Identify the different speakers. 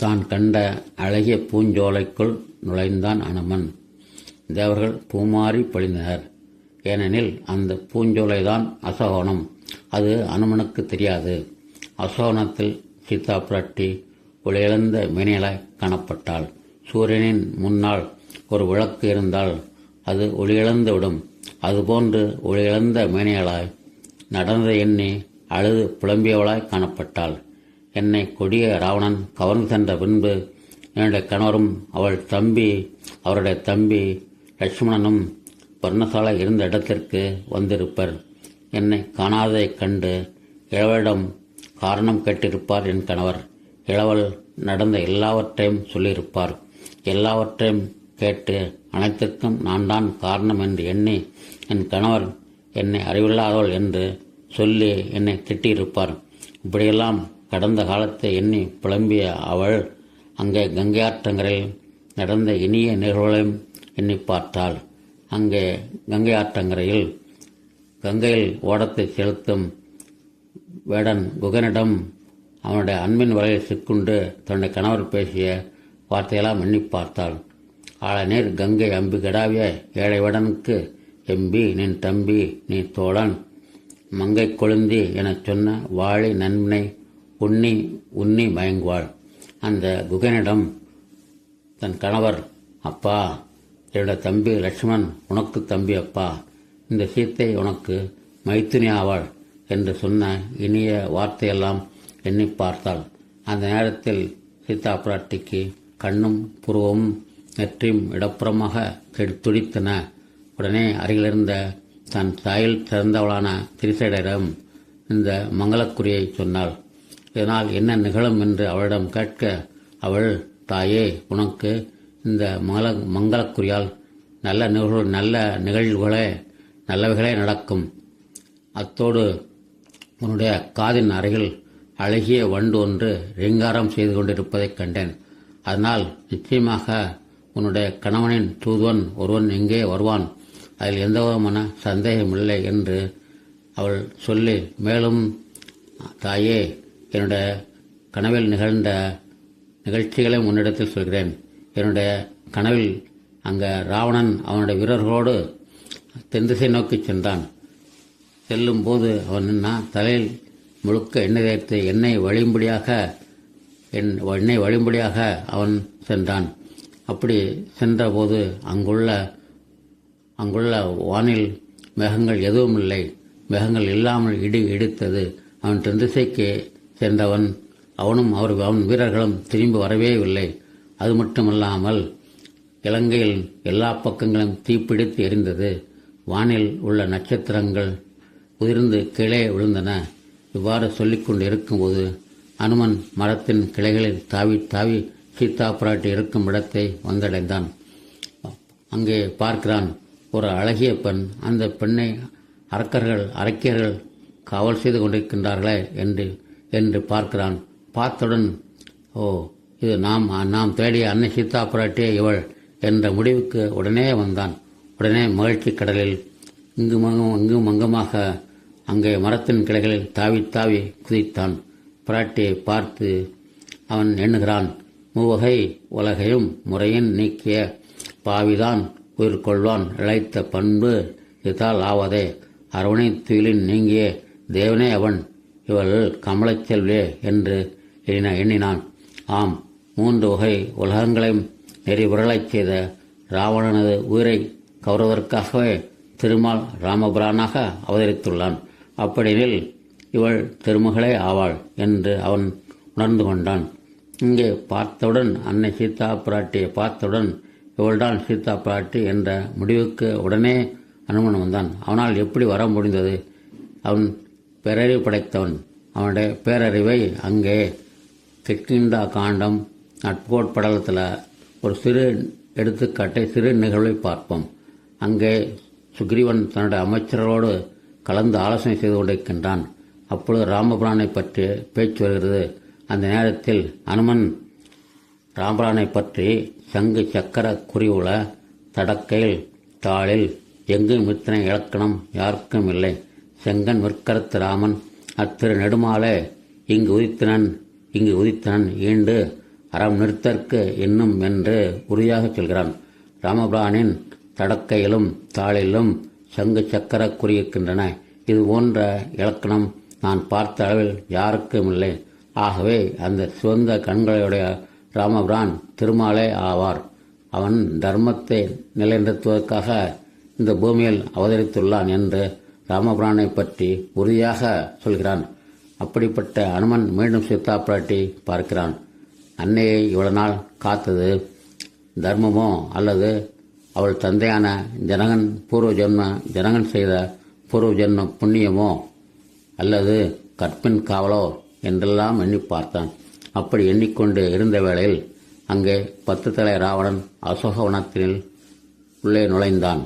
Speaker 1: தான் கண்ட அழகிய பூஞ்சோலைக்குள் நுழைந்தான் அனுமன். தேவர்கள் பூமாறி பொழிந்தனர். ஏனெனில் அந்த பூஞ்சோலைதான் அசோகனம். அது அனுமனுக்கு தெரியாது. அசோகனத்தில் சீதா புரட்டி ஒளியிழந்த மேனியலாய் காணப்பட்டாள். சூரியனின் முன்னால் ஒரு விளக்கு இருந்தால் அது ஒளியிழந்து விடும் அதுபோன்று ஒளியிழந்த மேனியலாய் நடந்த எண்ணி அழுது புலம்பியவளாய் காணப்பட்டாள். என்னை கொடிய ராவணன் கவர்ந்து சென்ற பின்பு என்னுடைய கணவரும் அவள் தம்பி அவருடைய தம்பி லட்சுமணனும் பர்ணசாலை இருந்த இடத்திற்கு வந்திருப்பர். என்னை காணாததைக் கண்டு இளவலிடம் காரணம் கேட்டிருப்பார் என் கணவர். இளவல் நடந்த எல்லாவற்றையும் சொல்லியிருப்பார். எல்லாவற்றையும் கேட்டு அனைத்திற்கும் நான் தான் காரணம் என்று எண்ணி என் கணவர் என்னை அறிவில்லாதவள் என்று சொல்லி என்னை திட்டியிருப்பார். இப்படியெல்லாம் கடந்த காலத்தை எண்ணி புலம்பிய அவள் அங்கே கங்கையாற்றங்கரையில் நடந்த இனிய நிகழ்வுகளையும் எண்ணி பார்த்தாள். அங்கே கங்கை ஆற்றங்கரையில் கங்கையில் ஓடத்தை செலுத்தும் வேடன் குகனிடம் அவனுடைய அன்பின் வலையில் சிக்குண்டு தன்னுடைய கணவர் பேசிய வார்த்தையெல்லாம் எண்ணி பார்த்தாள். ஆளநீர் கங்கை அம்பி கடாவிய ஏழைவடனுக்கு எம்பி நின் தம்பி நீ தோழன். மங்கை கொழுந்தி எனச் சொன்ன வாழி நன்மை உண்ணி உண்ணி மயங்குவாள். அந்த குகனிடம் தன் கணவர் அப்பா என்னோட தம்பி லட்சுமணன் உனக்கு தம்பி அப்பா. இந்த சீத்தை உனக்கு மைத்துனி ஆவாள் என்று சொன்ன இனிய வார்த்தையெல்லாம் எண்ணி பார்த்தாள். அந்த நேரத்தில் சீதா பிராட்டிக்கு கண்ணும் புருவமும் நெற்றியும் இடப்புறமாக துடித்தன. உடனே அருகிலிருந்த தன் தாயில் சிறந்தவளான திரிசேடரிடம் இந்த மங்களக்குறியை சொன்னாள். இதனால் என்ன நிகழும் என்று அவளிடம் கேட்க அவள் தாயே உனக்கு இந்த மங்கள மங்களக்குறியால் நல்ல நிகழ்வு நல்ல நிகழ்வுகளே நல்லவைகளே நடக்கும். அத்தோடு உன்னுடைய காதின் அருகில் அழகிய வண்டு ஒன்று ரீங்காரம் செய்து கொண்டிருப்பதைக் கண்டேன். அதனால் நிச்சயமாக உன்னுடைய கணவனின் தூதுவன் ஒருவன் எங்கே வருவான். அதில் எந்த விதமான சந்தேகமில்லை என்று அவள் சொல்லி மேலும் தாயே என்னுடைய கனவில் நிகழ்ந்த நிகழ்ச்சிகளை முன்னிடத்தில் சொல்கிறேன். என்னுடைய கனவில் அங்கே ராவணன் அவனுடைய வீரர்களோடு தென் திசை நோக்கி சென்றான். செல்லும் போது அவன் நின்னா தலையில் முழுக்க எண்ணெய் தேய்த்து எண்ணெய் வழியும்படியாக என் எண்ணெய் வழியும்படியாக அவன் சென்றான். அப்படி சென்றபோது அங்குள்ள அங்குள்ள வானில் மேகங்கள் எதுவும் இல்லை மேகங்கள் இல்லாமல் இடி இடித்தது. அவன் தென் சேர்ந்தவன். அவனும் அவர் அவன் வீரர்களும் திரும்பி வரவே இல்லை. அது மட்டுமல்லாமல் இலங்கையில் எல்லா பக்கங்களும் தீப்பிடித்து எரிந்தது. வானில் உள்ள நட்சத்திரங்கள் உதிர்ந்து கீழே விழுந்தன. இவ்வாறு சொல்லிக்கொண்டு இருக்கும்போது அனுமன் மரத்தின் கிளைகளில் தாவி தாவி சீதா பிராட்டி இருக்கும் இடத்தை வந்தடைந்தான். அங்கே பார்க்கிறான் ஒரு அழகிய பெண். அந்த பெண்ணை அரக்கர்கள் அரக்கியர்கள் காவல் செய்து கொண்டிருக்கின்றார்களே என்று என்று பார்க்கிறான். பார்த்தவுடன் ஓ இது நாம் நாம் தேடிய அன்னை சீதா பிராட்டியே இவள் என்ற முடிவுக்கு உடனே வந்தான். உடனே மகிழ்ச்சி கடலில் இங்கும் அங்கும் இங்கு அங்கமாக அங்கே மரத்தின் கிளைகளில் தாவி தாவி குதித்தான். பிராட்டியை பார்த்து அவன் எண்ணுகிறான் மூவகை உலகையும் முறையின் நீக்கிய பாவிதான் உயிர் கொள்வான் இழைத்த பண்பு இதால் ஆவதே. அரவணை துயிலின் நீங்கிய தேவனே அவன். இவள் கமலச்செல்வே என்று எண்ணின எண்ணினான். ஆம் மூன்று வகை உலகங்களையும் நெறிபுரளச் செய்த ராவணனது உயிரை கவர்வதற்காகவே திருமால் ராமபுரானாக அவதரித்துள்ளான். அப்படியில் இவள் திருமகளே ஆவாள் என்று அவன் உணர்ந்து கொண்டான். இங்கே பார்த்தவுடன் அன்னை சீதா பிராட்டியை பார்த்தவுடன் இவள்தான் சீதா பிராட்டி என்ற முடிவுக்கு உடனே அனுமன் வந்தான். அவனால் எப்படி வர முடிந்தது? அவன் பேரறிவு படைத்தவன் அவனுடைய பேரறிவை அங்கே கிட்கிண்டா காண்டம் நட்போட் படலத்தில் ஒரு சிறு எடுத்துக்காட்டை சிறு நிகழ்வை பார்ப்போம். அங்கே சுக்ரீவன் தன்னுடைய அமைச்சர்களோடு கலந்து ஆலோசனை செய்து கொண்டிருக்கின்றான். அப்பொழுது ராமபிரானை பற்றி பேச்சு வருகிறது. அந்த நேரத்தில் அனுமன் ராமபிரானை பற்றி சங்கு சக்கர குறிவுல தடக்கையில் தாளில் எங்கும் இத்தனை இலக்கணம் யாருக்கும் இல்லை. செங்கன் விற்கரத்து ராமன். அத்திரு நெடுமாலே இங்கு உதித்தனன் இங்கு உதித்தனன் ஈண்டு அறம் நிறுத்தற்கு இன்னும் என்று உறுதியாக சொல்கிறான். ராமபிரானின் தடக்கையிலும் தாளிலும் சங்கு சக்கர குறியிருக்கின்றன இது போன்ற இலக்கணம் நான் பார்த்த அளவில் யாருக்கும் இல்லை. ஆகவே அந்த சிவந்த கண்களையுடைய ராமபிரான் திருமாலே ஆவார். அவன் தர்மத்தை நிலைநிறுத்துவதற்காக இந்த பூமியில் அவதரித்துள்ளான் என்று ராமபிரானை பற்றி உறுதியாக சொல்கிறான். அப்படிப்பட்ட அனுமன் மீண்டும் சீதா பிராட்டி பார்க்கிறான். அன்னையை இவ்வளவு நாள் காத்தது தர்மமோ அல்லது அவள் தந்தையான ஜனகன் பூர்வ ஜென்ம ஜனகன் செய்த பூர்வ ஜென்ம புண்ணியமோ அல்லது கற்பின் காவலோ என்றெல்லாம் எண்ணி பார்த்தான். அப்படி எண்ணிக்கொண்டு இருந்த வேளையில் அங்கே பத்து தலை ராவணன் அசோகவனத்தில் உள்ளே நுழைந்தான்.